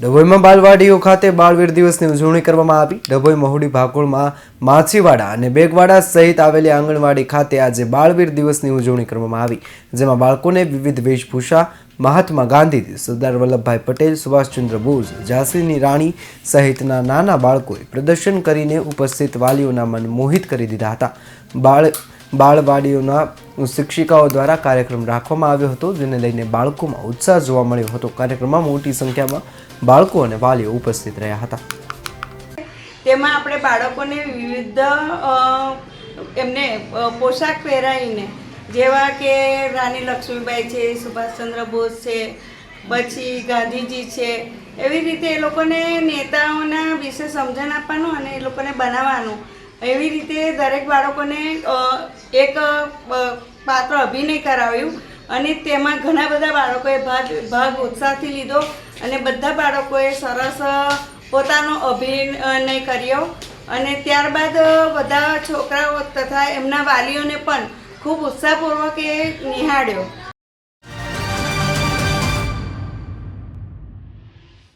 ડભોઈમાં બાલવાડીઓ ખાતે બાળવીર દિવસની ઉજવણી કરવામાં આવી. ડભોઈ મહુડી ભાગોળમાં માછીવાડા અને બેગવાડા સહિત આવેલી આંગણવાડી ખાતે આજે બાળવીર દિવસની ઉજવણી કરવામાં આવી. જેમાં બાળકોને વિવિધ વેશભૂષા, મહાત્મા ગાંધીજી સરદાર વલ્લભભાઈ પટેલ, સુભાષચંદ્ર બોઝ, ઝાંસીની રાણી સહિતના નાના બાળકોએ પ્રદર્શન કરીને ઉપસ્થિત વાલીઓના મન મોહિત કરી દીધા હતા. બાળ બાળવાડીઓના શિક્ષિકાઓ દ્વારા કાર્યક્રમ રાખવામાં આવ્યો હતો, જેને લઈને બાળકોમાં ઉત્સાહ જોવા મળ્યો હતો. કાર્યક્રમમાં મોટી સંખ્યામાં બાળકો અને વાલીઓ ઉપસ્થિત રહ્યા હતા. તેમાં આપણે બાળકોને વિવિધ એમને પોશાક પહેરાવીને, જેવા કે રાણી લક્ષ્મીબાઈ છે, સુભાષચંદ્ર બોઝ છે, પછી ગાંધીજી છે, એવી રીતે એ લોકોને નેતાઓના વિશે સમજણ આપવાનું અને એ લોકોને બનાવવાનું. એવી રીતે દરેક બાળકોને એક પાત્ર અભિનય કરાવ્યું અને તેમાં ઘણા બધા બાળકોએ ભાગ ભાગ ઉત્સાહથી લીધો અને બધા બાળકોએ સરસ પોતાનો અભિનય કર્યો અને ત્યારબાદ બધા છોકરાઓ તથા એમના વાલીઓને પણ ખૂબ ઉત્સાહપૂર્વક એ નિહાળ્યો.